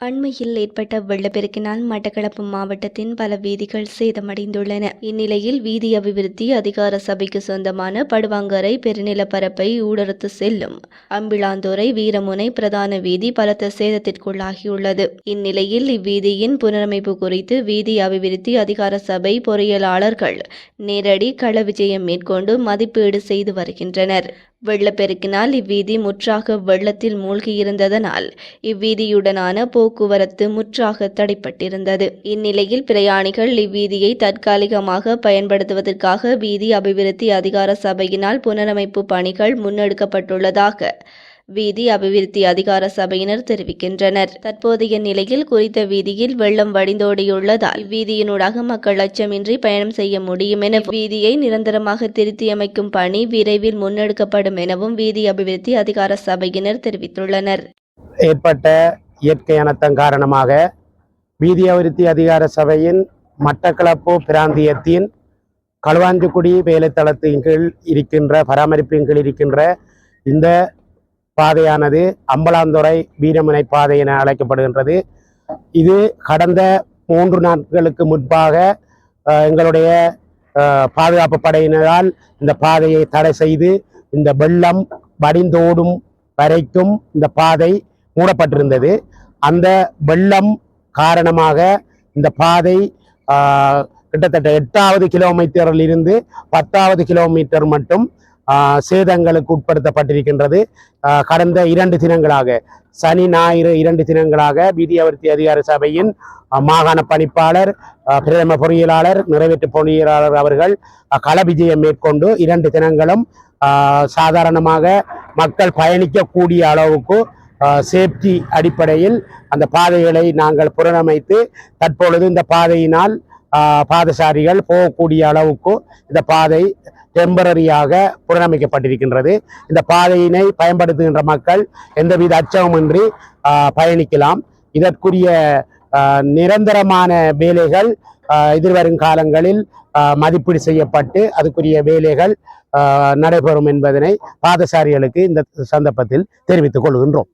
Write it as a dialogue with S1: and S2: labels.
S1: அண்மையில் ஏற்பட்ட வெள்ளப்பெருக்கினால் மட்டக்களப்பு மாவட்டத்தின் பல வீதிகள் சேதமடைந்துள்ளன. இந்நிலையில் வீதி அபிவிருத்தி அதிகார சபைக்கு சொந்தமான படுவாங்கரை பெருநிலப்பரப்பை ஊடறுத்து செல்லும் அம்பிளாந்துறை வீரமுனை பிரதான வீதி பலத்த சேதத்திற்குள்ளாகியுள்ளது. இந்நிலையில் இவ்வீதியின் புனரமைப்பு குறித்து வீதி அபிவிருத்தி அதிகார சபை பொறியியலாளர்கள் நேரடி கள விஜயம் மேற்கொண்டு மதிப்பீடு செய்து வருகின்றனர். வெள்ளப்பெருக்கினால் இவ்வீதி முற்றாக வெள்ளத்தில் மூழ்கியிருந்ததனால் இவ்வீதியுடனான போக்குவரத்து முற்றாக தடைப்பட்டிருந்தது. இந்நிலையில் பிரயாணிகள் இவ்வீதியை தற்காலிகமாக பயன்படுத்துவதற்காக வீதி அபிவிருத்தி அதிகார சபையினால் புனரமைப்பு பணிகள் முன்னெடுக்கப்பட்டுள்ளதாக வீதி அபிவிருத்தி அதிகார சபையினர் தெரிவிக்கின்றனர். தற்போதைய நிலையில் குறித்த வீதியில் வெள்ளம் வடிந்தோடியுள்ளதால் வீதியினூடாக மக்கள் அச்சமின்றி பயணம் செய்ய முடியும் என வீதியை நிரந்தரமாக திருத்தியமைக்கும் பணி விரைவில் முன்னெடுக்கப்படும் எனவும் வீதி அபிவிருத்தி அதிகார சபையினர் தெரிவித்துள்ளனர்.
S2: ஏற்பட்ட இயற்கை அனர்த்தம் காரணமாக வீதி அபிவிருத்தி அதிகார சபையின் மட்டக்களப்பு பிராந்தியத்தின் களுவாஞ்சிக்குடி வேலைத்தளத்தின் கீழ் இருக்கின்ற பராமரிப்பின் கீழ் இருக்கின்ற இந்த பாதையானது அம்பலாந்துறை வீரமுனை பாதை என அழைக்கப்படுகின்றது. இது கடந்த மூன்று நாட்களுக்கு முன்பாக எங்களுடைய பாதுகாப்பு படையினரால் இந்த பாதையை தடை செய்து இந்த வெள்ளம் வடிந்தோடும் வரைக்கும் இந்த பாதை மூடப்பட்டிருந்தது. அந்த வெள்ளம் காரணமாக இந்த பாதை கிட்டத்தட்ட எட்டாவது கிலோமீட்டரில் இருந்து பத்தாவது கிலோமீட்டர் மட்டும் சேதங்களுக்கு உட்படுத்தப்பட்டிருக்கின்றது. கடந்த இரண்டு தினங்களாக சனி ஞாயிறு இரண்டு தினங்களாக வீதி அபிவிருத்தி அதிகார சபையின் மாகாண பணிப்பாளர் பிரதம பொறியியலாளர் நிறைவேற்று பொறியியலாளர் அவர்கள் ஆஹ், கள விஜயம் மேற்கொண்டு இரண்டு தினங்களும் சாதாரணமாக மக்கள் பயணிக்கக்கூடிய அளவுக்கு சேஃப்டி அடிப்படையில் அந்த பாதைகளை நாங்கள் புனரமைத்து தற்பொழுது இந்த பாதையினால் பாதசாரிகள் போகக்கூடிய அளவுக்கு இந்த பாதை டெம்பரரியாக புனரமைக்கப்பட்டிருக்கின்றது. இந்த பாதையினை பயன்படுத்துகின்ற மக்கள் எந்தவித அச்சமுமின்றி பயணிக்கலாம். இதற்குரிய நிரந்தரமான வேலைகள் எதிர்வரும் காலங்களில் மதிப்பீடு செய்யப்பட்டு அதுக்குரிய வேலைகள் நடைபெறும் என்பதனை பாதசாரிகளுக்கு இந்த சந்தர்ப்பத்தில் தெரிவித்துக் கொள்கின்றோம்.